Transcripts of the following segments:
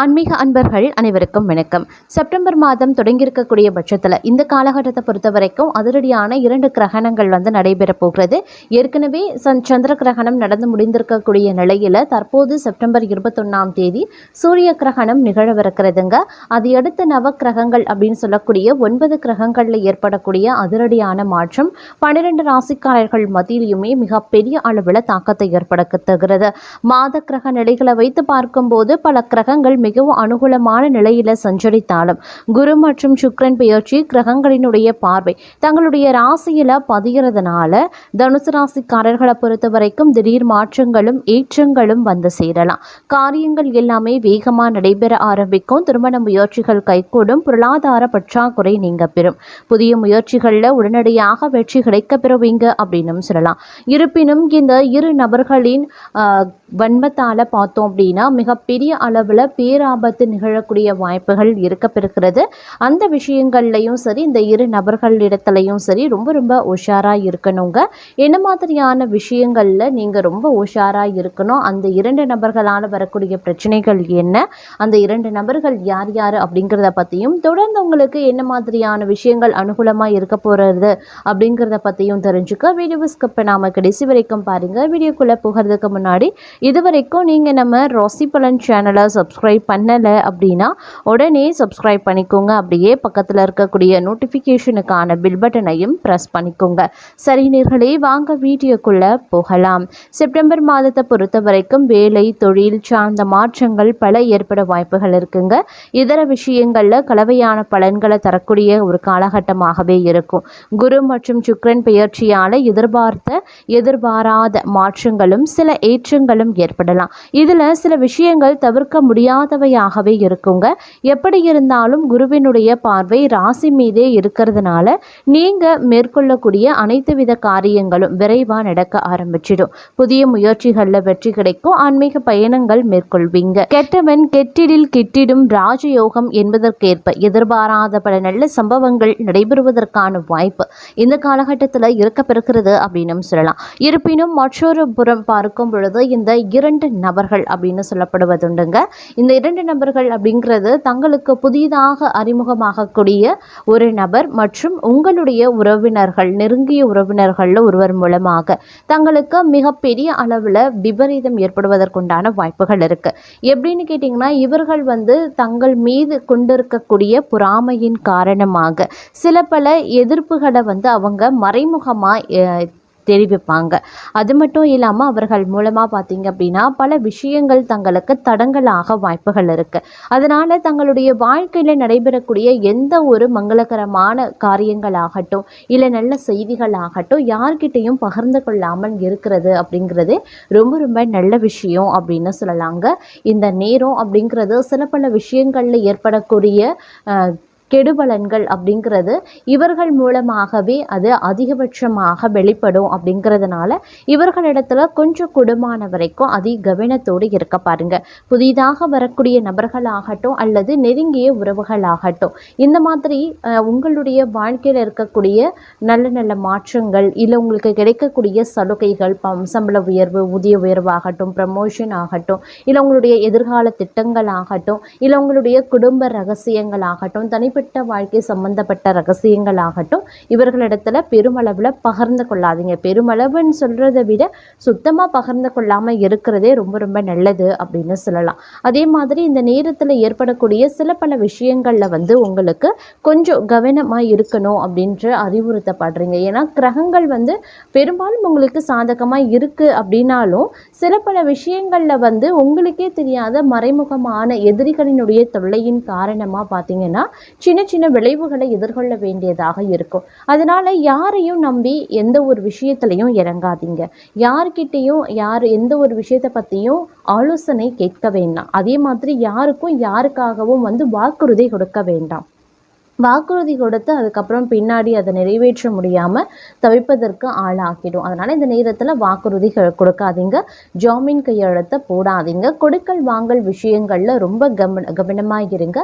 ஆன்மீக அன்பர்கள் அனைவருக்கும் வணக்கம். செப்டம்பர் மாதம் தொடங்கியிருக்கக்கூடிய பட்சத்தில் இந்த காலகட்டத்தை பொறுத்த வரைக்கும் அதிரடியான இரண்டு கிரகணங்கள் வந்து நடைபெற போகிறது. ஏற்கனவே சன் சந்திர கிரகணம் நடந்து முடிந்திருக்கக்கூடிய நிலையில் தற்போது செப்டம்பர் இருபத்தொன்னாம் தேதி சூரிய கிரகணம் நிகழவிருக்கிறதுங்க. அதையடுத்து நவ கிரகங்கள் அப்படின்னு சொல்லக்கூடிய ஒன்பது கிரகங்களில் ஏற்படக்கூடிய அதிரடியான மாற்றம் பன்னிரெண்டு ராசிக்காரர்கள் மத்தியிலுமே மிகப்பெரிய அளவில் தாக்கத்தை ஏற்படுத்துகிறது மாத கிரக நிலைகளை வைத்து பார்க்கும்போது பல கிரகங்கள் மிகவும் அனுகூலமான நிலையில சஞ்சரித்தாலும் குரு மற்றும் சுக்ரன் பெயர்ச்சி கிரகங்களினுடைய பார்வை தங்களுடைய ராசியில பதிகிறதுனால தனுசு ராசிக்காரர்களை பொறுத்த வரைக்கும் திடீர் மாற்றங்களும் ஏற்றங்களும் வந்து சேரலாம். காரியங்கள் எல்லாமே வேகமாக நடைபெற ஆரம்பிக்கும். திருமண முயற்சிகள் கைகூடும். பொருளாதார பற்றாக்குறை நீங்க பெறும். புதிய முயற்சிகளில் உடனடியாக வெற்றி கிடைக்க பெறுவீங்க அப்படின்னு சொல்லலாம். இருப்பினும் இந்த இரு நபர்களின் வன்மத்தால் பார்த்தோம் அப்படின்னா மிகப்பெரிய அளவில் பேர் பேராபத்து நிகழக்கூடிய வாய்ப்புகள் இருக்கப்பெறுகிறது அந்த விஷயங்கள்லையும் சரி இந்த இரு நபர்களிடத்துலையும் சரி ரொம்ப ரொம்ப உஷாராக இருக்கணுங்க. என்ன மாதிரியான விஷயங்களில் நீங்கள் ரொம்ப உஷாராக இருக்கணும்? அந்த இரண்டு நபர்களால் வரக்கூடிய பிரச்சனைகள் என்ன? அந்த இரண்டு நபர்கள் யார் யார் அப்படிங்கிறத பற்றியும் தொடர்ந்து உங்களுக்கு என்ன மாதிரியான விஷயங்கள் அனுகூலமாக இருக்க போகிறது அப்படிங்கிறத பற்றியும் தெரிஞ்சுக்க வீடியோ ஸ்கிப் நாம் கடைசி வரைக்கும் பாருங்கள் வீடியோக்குள்ளே போகிறதுக்கு முன்னாடி இது வரைக்கும் நீங்கள் நம்ம ராசி பலன் சேனலை சப்ஸ்கிரைப் பண்ணலை அப்படின்னா உடனே சப்ஸ்கிரைப் பண்ணிக்கோங்க. அப்படியே பக்கத்தில் இருக்கக்கூடிய நோட்டிஃபிகேஷனுக்கான பில் பட்டனையும் ப்ரெஸ் பண்ணிக்கோங்க. சரி நேர்களே வாங்க வீடியோக்குள்ளே போகலாம். செப்டம்பர் மாதத்தை பொறுத்த வரைக்கும் வேலை தொழில் சார்ந்த மாற்றங்கள் பல ஏற்பட வாய்ப்புகள் இருக்குங்க. இதர விஷயங்களில் கலவையான பலன்களை தரக்கூடிய ஒரு காலகட்டமாகவே இருக்கும். குரு மற்றும் சுக்ரன் பெயர்ச்சியால் எதிர்பார்த்த எதிர்பாராத மாற்றங்களும் சில ஏற்றங்களும் ஏற்படலாம். இதில் சில விஷயங்கள் தவிர்க்க முடியாத இல்லாதவையாகவே இருக்குங்க. எப்படி இருந்தாலும் குருவினுடைய பார்வை ராசி மீதே இருக்கிறதுனால நீங்கள் மேற்கொள்ளக்கூடிய அனைத்து வித காரியங்களும் விரைவாக நடக்க ஆரம்பிச்சிடும். புதிய முயற்சிகளில் வெற்றி கிடைக்கும். ஆன்மீக பயணங்கள் மேற்கொள்வீங்க. கெட்டவன் கெட்டிடில் கிட்டிடும் ராஜயோகம் என்பதற்கேற்ப எதிர்பாராத பல நல்ல சம்பவங்கள் நடைபெறுவதற்கான வாய்ப்பு இந்த காலகட்டத்தில் இருக்க பிறக்கிறது அப்படின்னு சொல்லலாம். இருப்பினும் மற்றொரு புறம் பார்க்கும் பொழுது இந்த இரண்டு நபர்கள் அப்படின்னு சொல்லப்படுவதுண்டுங்க. இந்த இரண்டு நபர்கள் அப்படிங்கிறது தங்களுக்கு புதிதாக அறிமுகமாகக்கூடிய ஒரு நபர் மற்றும் உங்களுடைய உறவினர்கள் நெருங்கிய உறவினர்களில் ஒருவர் மூலமாக தங்களுக்கு மிகப்பெரிய அளவில் விபரீதம் ஏற்படுவதற்குண்டான வாய்ப்புகள் இருக்கு. எப்படின்னு கேட்டிங்கன்னா இவர்கள் வந்து தங்கள் மீது கொண்டிருக்கக்கூடிய பொறாமையின் காரணமாக சில பல எதிர்ப்புகளை வந்து அவங்க மறைமுகமாக தெரிவிப்பாங்க. அது மட்டும் இல்லாமல் அவர்கள் மூலமாக பார்த்தீங்க அப்படின்னா பல விஷயங்கள் தங்களுக்கு தடங்கலாக வாய்ப்புகள் இருக்குது அதனால் தங்களுடைய வாழ்க்கையில் நடைபெறக்கூடிய எந்த ஒரு மங்களகரமான காரியங்களாகட்டும் இல்லை நல்ல செய்திகளாகட்டும் யார்கிட்டையும் பகிர்ந்து கொள்ளாமல் இருக்கிறது அப்படிங்கிறது ரொம்ப ரொம்ப நல்ல விஷயம் அப்படின்னு சொல்லலாங்க. இந்த நேரம் அப்படிங்கிறது சில பல விஷயங்களில் ஏற்படக்கூடிய கெடுபலன்கள் அப்படிங்கிறது இவர்கள் மூலமாகவே அது அதிகபட்சமாக வெளிப்படும் அப்படிங்கிறதுனால இவர்களிடத்துல கொஞ்சம் குடும்பமான வரைக்கும் அதி கவனத்தோடு இருக்க பாருங்க. புதிதாக வரக்கூடிய நபர்களாகட்டும் அல்லது நெருங்கிய உறவுகளாகட்டும் இந்த மாதிரி உங்களுடைய வாழ்க்கையில் இருக்கக்கூடிய நல்ல நல்ல மாற்றங்கள் இல்லை உங்களுக்கு கிடைக்கக்கூடிய சலுகைகள் பம் சம்பள உயர்வு ஊதிய உயர்வாகட்டும் ப்ரமோஷன் ஆகட்டும் இல்லை உங்களுடைய எதிர்கால திட்டங்கள் ஆகட்டும் இல்லை உங்களுடைய குடும்ப ரகசியங்கள் ஆகட்டும் தனிப்பட்ட வாழ்க்கை சம்பந்தப்பட்ட ரகசியங்கள் ஆகட்டும் இவர்களிடத்துல பெருமளவில் பகிர்ந்து கொள்ளாதீங்க. பெருமளவுன்னு சொல்கிறத விட சுத்தமாக பகிர்ந்து கொள்ளாமல் இருக்கிறதே ரொம்ப ரொம்ப நல்லது அப்படின்னு சொல்லலாம். அதே மாதிரி இந்த நேரத்தில் ஏற்படக்கூடிய சில பல விஷயங்களில் வந்து உங்களுக்கு கொஞ்சம் கவனமாக இருக்கணும் அப்படின்ற அறிவுறுத்தப்படுறீங்க. ஏன்னா கிரகங்கள் வந்து பெரும்பாலும் உங்களுக்கு சாதகமாக இருக்குது அப்படின்னாலும் சில பல விஷயங்களில் வந்து உங்களுக்கே தெரியாத மறைமுகமான எதிரிகளினுடைய தொல்லையின் காரணமாக பார்த்தீங்கன்னா சின்ன சின்ன விளைவுகளை எதிர்கொள்ள வேண்டியதாக இருக்கும். அதனால் யாரையும் நம்பி எந்த ஒரு விஷயத்துலையும் இறங்காதீங்க. யார்கிட்டேயும் யார் எந்த ஒரு விஷயத்தை பற்றியும் ஆலோசனை கேட்க வேண்டாம். அதே மாதிரி யாருக்கும் யாருக்காகவும் வந்து வாக்குறுதி கொடுக்க வேண்டாம். வாக்குறுதி கொடுத்து அதுக்கப்புறம் பின்னாடி அதை நிறைவேற்ற முடியாமல் தவிப்பதற்கு ஆளாக்கிடும். அதனால் இந்த நேரத்தில் வாக்குறுதி கொடுக்காதீங்க. ஜாமீன் கையெழுத்தை போடாதீங்க. கொடுக்கல் வாங்கல் விஷயங்களில் ரொம்ப கவன கவனமாக இருங்க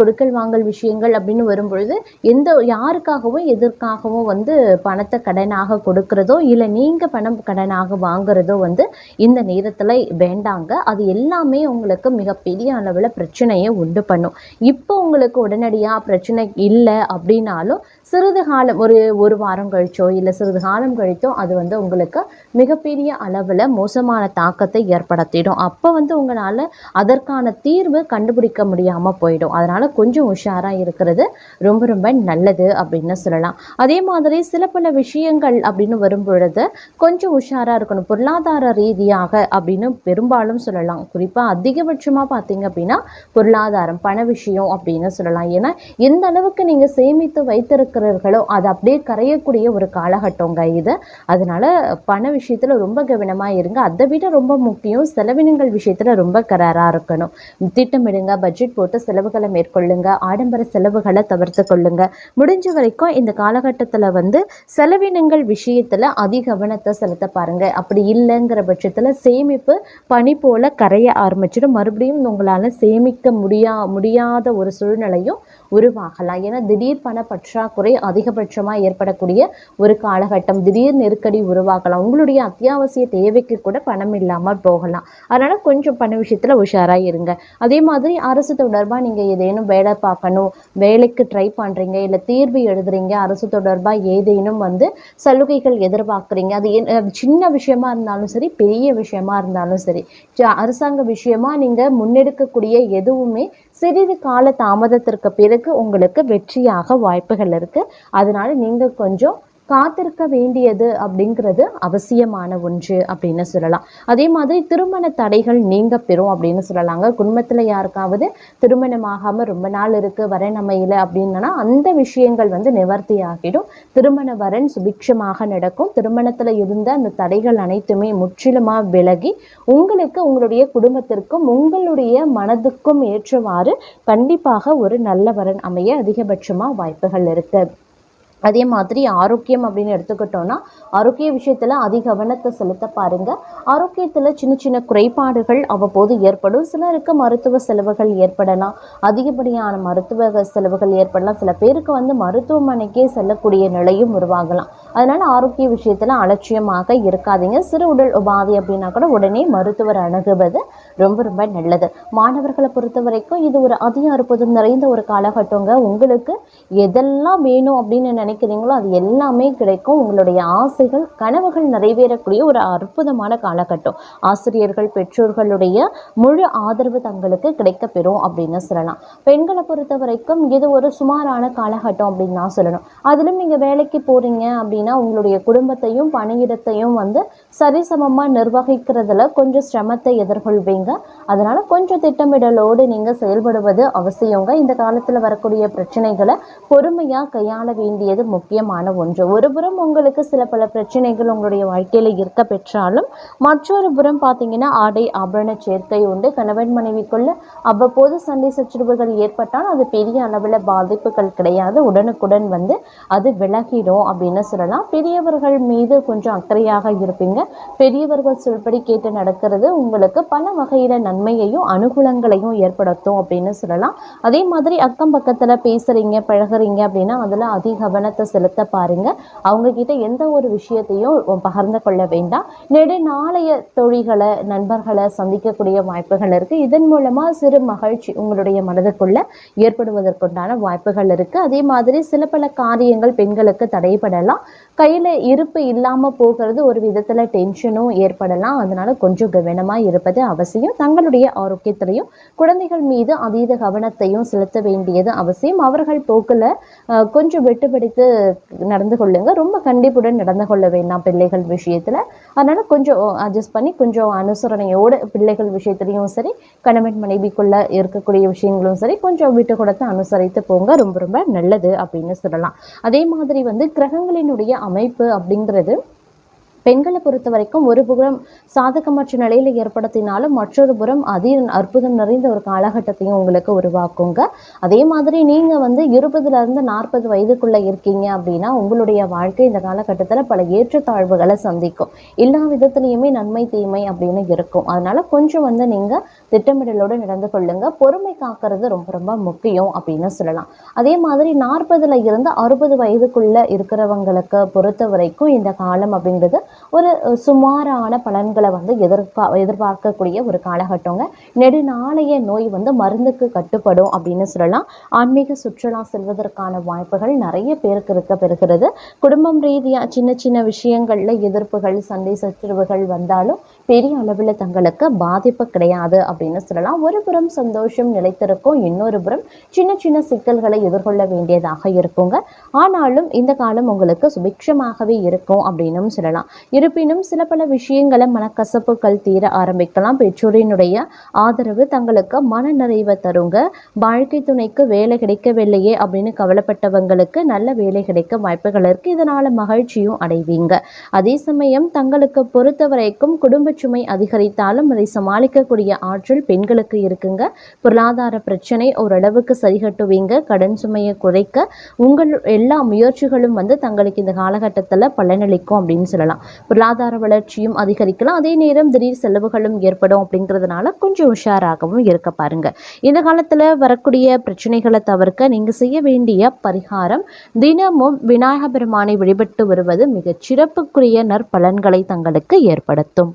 கொடுக்கல் வாங்கல் விஷயங்கள் அப்படின்னு வரும்பொழுது எந்த யாருக்காகவும் எதற்காகவும் வந்து பணத்தை கடனாக கொடுக்குறதோ இல்லை நீங்கள் பணம் கடனாக வாங்குறதோ வந்து இந்த நேரத்தில் வேண்டாங்க. அது எல்லாமே உங்களுக்கு மிகப்பெரிய அளவில் பிரச்சனையை உண்டு பண்ணும். இப்போ உங்களுக்கு உடனடியாக பிரச்சனை இல்லை அப்படின்னாலும் சிறிது காலம் ஒரு ஒரு வாரம் கழிச்சோ இல்லை சிறிது காலம் கழித்தோ அது வந்து உங்களுக்கு மிகப்பெரிய அளவில் மோசமான தாக்கத்தை ஏற்படுத்திடும். அப்போ வந்து உங்களால் அதற்கான தீர்வு கண்டுபிடிக்க முடியாமல் போயிடும். அதனால் கொஞ்சம் உஷாராக இருக்கிறது ரொம்ப ரொம்ப நல்லது அப்படின்னு சொல்லலாம். அதே மாதிரி சில பல விஷயங்கள் அப்படின்னு வரும் பொழுது கொஞ்சம் உஷாராக இருக்கணும். பொருளாதார ரீதியாக அப்படின்னு பெரும்பாலும் சொல்லலாம். குறிப்பாக அதிகபட்சமாக பார்த்தீங்க அப்படின்னா பொருளாதாரம் பண விஷயம் அப்படின்னு சொல்லலாம். ஏன்னா எந்த அளவுக்கு நீங்கள் சேமித்து வைத்திருக்கிறீர்களோ அது அப்படியே கரையக்கூடிய ஒரு காலகட்டங்க இது. அதனால பண விஷயத்தில் ரொம்ப கவனமாக இருங்க. அதை விட ரொம்ப முக்கியம் செலவினங்கள் விஷயத்தில் ரொம்ப கராராக இருக்கணும். திட்டமிடுங்க பட்ஜெட் போட்டு செலவுகளை மேற்கொள்ளுங்க ஆடம்பர செலவுகளை தவிர்த்து கொள்ளுங்க. முடிஞ்ச வரைக்கும் இந்த காலகட்டத்தில் வந்து செலவினங்கள் விஷயத்தில் அதிக கவனத்தை செலுத்த பாருங்க. அப்படி இல்லைங்கிற பட்சத்தில் சேமிப்பு பனி போல கரைய ஆரம்பிச்சிடும். மறுபடியும் உங்களால் சேமிக்க முடியா முடியாத ஒரு சூழ்நிலையும் உருவாகலாம். ஏன்னா திடீர் பண பற்றாக்குறை அதிகபட்சமாக ஏற்படக்கூடிய ஒரு காலகட்டம். திடீர் நெருக்கடி உருவாகலாம். உங்களுடைய அத்தியாவசிய தேவைக்கு கூட பணம் இல்லாமல் போகலாம். அதனால் கொஞ்சம் பண விஷயத்தில் உஷாராக இருங்க. அதே மாதிரி அரசு தொடர்பாக நீங்கள் ஏதேனும் வேலை பார்க்கணும் வேலைக்கு ட்ரை பண்ணுறீங்க இல்லை தீர்வு எழுதுறீங்க அரசு தொடர்பாக ஏதேனும் வந்து சலுகைகள் எதிர்பார்க்குறீங்க அது சின்ன விஷயமா இருந்தாலும் சரி பெரிய விஷயமா இருந்தாலும் சரி அரசாங்க விஷயமா நீங்கள் முன்னெடுக்கக்கூடிய எதுவுமே சிறிது கால தாமதத்திற்கு பிறகு உங்களுக்கு வெற்றியாக வாய்ப்புகள் இருக்குது அதனால் நீங்கள் கொஞ்சம் காத்திருக்க வேண்டியது அப்படிங்கிறது அவசியமான ஒன்று அப்படின்னு சொல்லலாம். அதே மாதிரி திருமண தடைகள் நீங்க பெறும் அப்படின்னு சொல்லலாங்க. குடும்பத்தில் யாருக்காவது திருமணமாகாமல் ரொம்ப நாள் இருக்கு வரன் அமையல அப்படின்னா அந்த விஷயங்கள் வந்து நிவர்த்தி ஆகிடும். திருமண வரன் சுபிக்ஷமாக நடக்கும். திருமணத்தில் இருந்த அந்த தடைகள் அனைத்துமே முற்றிலுமாக விலகி உங்களுக்கு உங்களுடைய குடும்பத்திற்கும் உங்களுடைய மனதுக்கும் ஏற்றவாறு கண்டிப்பாக ஒரு நல்ல வரன் அமைய அதிகபட்சமாக வாய்ப்புகள் இருக்குது அதே மாதிரி ஆரோக்கியம் அப்படின்னு எடுத்துக்கிட்டோம்னா ஆரோக்கிய விஷயத்தில் அதிக கவனத்தை செலுத்த பாருங்க. ஆரோக்கியத்தில் சின்ன சின்ன குறைபாடுகள் அவ்வப்போது ஏற்படும். சிலருக்கு மருத்துவ செலவுகள் ஏற்படலாம். அதிகப்படியான மருத்துவ செலவுகள் ஏற்படலாம். சில பேருக்கு வந்து மருத்துவமனைக்கே செல்லக்கூடிய நிலையும் உருவாகலாம். அதனால் ஆரோக்கிய விஷயத்தில் அலட்சியமாக இருக்காதீங்க. சிறு உடல் உபாதை அப்படின்னா கூட உடனே மருத்துவர் அணுகுவது ரொம்ப ரொம்ப நல்லது. மாணவர்களை பொறுத்த வரைக்கும் இது ஒரு அதிக அற்புதம் நிறைந்த ஒரு காலகட்டங்க. உங்களுக்கு எதெல்லாம் வேணும் அப்படின்னு நினைக்கிறீங்களோ அது எல்லாமே கிடைக்கும். உங்களுடைய ஆசைகள் கனவுகள் நிறைவேறக்கூடிய ஒரு அற்புதமான காலகட்டம். ஆசிரியர்கள் பெற்றோர்களுடைய முழு ஆதரவு தங்களுக்கு கிடைக்கப்பெறும் அப்படின்னு சொல்லலாம். பெண்களை பொறுத்த வரைக்கும் இது ஒரு சுமாரான காலகட்டம் அப்படின்னு நான் சொல்லணும். அதிலும் நீங்கள் வேலைக்கு போகிறீங்க அப்படின்னா உங்களுடைய குடும்பத்தையும் பணியிடத்தையும் வந்து சரிசமமாக நிர்வகிக்கிறதுல கொஞ்சம் சிரமத்தை எதிர்கொள்வீங்க. அதனால கொஞ்சம் திட்டமிடலோடு நீங்கள் செயல்படுவது அவசியங்க. இந்த காலத்தில் வரக்கூடிய பிரச்சனைகளை பொறுமையாக கையாள வேண்டியது முக்கியமான ஒன்று. ஒரு புறம் உங்களுக்கு சில பல பிரச்சனைகள் உங்களுடைய வாழ்க்கையில் இருக்க பெற்றாலும் மற்றொரு புறம் பார்த்தீங்கன்னா ஆடை ஆபரண சேர்க்கை உண்டு. கணவன் மனைவிக்குள்ள அவ்வப்போது சண்டை சச்சரவுகள் ஏற்பட்டால் அது பெரிய அளவில் பாதிப்புகள் கிடையாது. உடனுக்குடன் வந்து அது விலகிடும் அப்படின்னு சொல்லலாம். பெரியவர்கள் மீது கொஞ்சம் அக்கறையாக இருப்பீங்க. பெரியவர்கள் சொல்படி கேட்டு நடக்கிறது உங்களுக்கு பல செய்கிற நன்மையையும் அனுகூலங்களையும் ஏற்படுத்தும் அப்படின்னு சொல்லலாம். அதே மாதிரி அக்கம் பக்கத்துல பேசுறீங்க பழகுறீங்க அப்படின்னா அதுல அதிக கவனத்தை செலுத்த பாருங்க. அவங்க கிட்ட எந்த ஒரு விஷயத்தையும் பகிர்ந்து கொள்ள வேண்டாம். நெடு நாளைய தொழில்களை நண்பர்களை சந்திக்கக்கூடிய வாய்ப்புகள் இருக்கு. இதன் மூலமா சிறு மகிழ்ச்சி உங்களுடைய மனதுக்குள்ள ஏற்படுவதற்குண்டான வாய்ப்புகள் இருக்கு. அதே மாதிரி சில பல காரியங்கள் பெண்களுக்கு தடைபடலாம். கையில இருப்பு இல்லாம போகிறது ஒரு விதத்துல டென்ஷனும் ஏற்படலாம். அதனால கொஞ்சம் கவனமா இருப்பது அவசியம். தங்களுடைய ஆரோக்கியத்திலையும் குழந்தைகள் மீது அதீத கவனத்தையும் செலுத்த வேண்டியது அவசியம். அவர்கள் போக்கில் கொஞ்சம் விட்டுப்பிடித்து நடந்து கொள்ளுங்க. ரொம்ப கண்டிப்புடன் நடந்து கொள்ள வேண்டாம் பிள்ளைகள் விஷயத்தில். அதனால கொஞ்சம் அட்ஜஸ்ட் பண்ணி கொஞ்சம் அனுசரணையோடு பிள்ளைகள் விஷயத்துலையும் சரி கணவன் மனைவிக்குள்ளே இருக்கக்கூடிய விஷயங்களும் சரி கொஞ்சம் விட்டு கொடுத்து அனுசரித்து போங்க. ரொம்ப ரொம்ப நல்லது அப்படின்னு சொல்லலாம். அதே மாதிரி வந்து கிரகங்களினுடைய அமைப்பு அப்படிங்கிறது பெண்களை பொறுத்த வரைக்கும் ஒரு புறம் சாதகமற்ற நிலையில ஏற்படுத்தினாலும் மற்றொரு புறம் அதி அற்புதம் நிறைந்த ஒரு காலகட்டத்தையும் உங்களுக்கு உருவாக்குங்க. அதே மாதிரி நீங்க வந்து இருபதுல இருந்து நாற்பது வயதுக்குள்ள இருக்கீங்க அப்படின்னா உங்களுடைய வாழ்க்கை இந்த காலகட்டத்துல பல ஏற்றத்தாழ்வுகளை சந்திக்கும். எல்லா விதத்துலையுமே நன்மை தீமை அப்படின்னு இருக்கும். அதனால கொஞ்சம் வந்து நீங்க திட்டமிடலோடு நடந்து கொள்ளுங்க. பொறுமை காக்கிறது ரொம்ப ரொம்ப முக்கியம் அப்படின்னு சொல்லலாம். அதே மாதிரி நாற்பதுல இருந்து அறுபது வயதுக்குள்ள இருக்கிறவங்களுக்கு பொறுத்த வரைக்கும் இந்த காலம் அப்படிங்கிறது ஒரு சுமாரான பலன்களை வந்து எதிர்பா எதிர்பார்க்கக்கூடிய ஒரு காலகட்டங்க. நெடுநாளைய நோய் வந்து மருந்துக்கு கட்டுப்படும் அப்படின்னு சொல்லலாம். ஆன்மீக சுற்றுலா செல்வதற்கான வாய்ப்புகள் நிறைய பேருக்கு இருக்க பெறுகிறது. குடும்பம் ரீதியா சின்ன சின்ன விஷயங்கள்ல எதிர்ப்புகள் சண்டை சச்சரவுகள் வந்தாலும் பெரிய அளவில் தங்களுக்கு பாதிப்பு கிடையாது அப்படின்னு சொல்லலாம். ஒரு புறம் சந்தோஷம் நிலைத்திருக்கும் இன்னொரு புறம் சின்ன சின்ன சிக்கல்களை எதிர்கொள்ள வேண்டியதாக இருக்குங்க. ஆனாலும் இந்த காலம் உங்களுக்கு சுபிக்ஷமாகவே இருக்கும் அப்படின்னும் சொல்லலாம். இருப்பினும் சில பல விஷயங்களை மனக்கசப்புகள் தீர ஆரம்பிக்கலாம். பெற்றோரினுடைய ஆதரவு தங்களுக்கு மன நிறைவை தருங்க. வாழ்க்கை துணைக்கு வேலை கிடைக்கவில்லையே அப்படின்னு கவலைப்பட்டவங்களுக்கு நல்ல வேலை கிடைக்க வாய்ப்புகள் இருக்கு. இதனால மகிழ்ச்சியும் அடைவீங்க. அதே சமயம் தங்களுக்கு பொறுத்த வரைக்கும் குடும்ப சுமை அதிகரித்தாலும் அதை சமாளிக்கக்கூடிய ஆற்றல் பெண்களுக்கு இருக்குங்க. பொருளாதார பிரச்சனை ஓரளவுக்கு சரிகட்டுவீங்க. கடன் சுமையை குறைக்க உங்கள் எல்லா முயற்சிகளும் வந்து தங்களுக்கு இந்த காலகட்டத்தில் பலனளிக்கும் அப்படின்னு சொல்லலாம். பொருளாதார வளர்ச்சியும் அதிகரிக்கலாம். அதே நேரம் திடீர் செலவுகளும் ஏற்படும் அப்படிங்கிறதுனால கொஞ்சம் உஷாராகவும் இருக்க பாருங்க. இந்த காலத்தில் வரக்கூடிய பிரச்சனைகளை தவிர்க்க நீங்கள் செய்ய வேண்டிய பரிகாரம் தினமும் விநாயக பெருமானை வழிபட்டு வருவது மிகச் சிறப்புக்குரிய நற்பலன்களை தங்களுக்கு ஏற்படுத்தும்.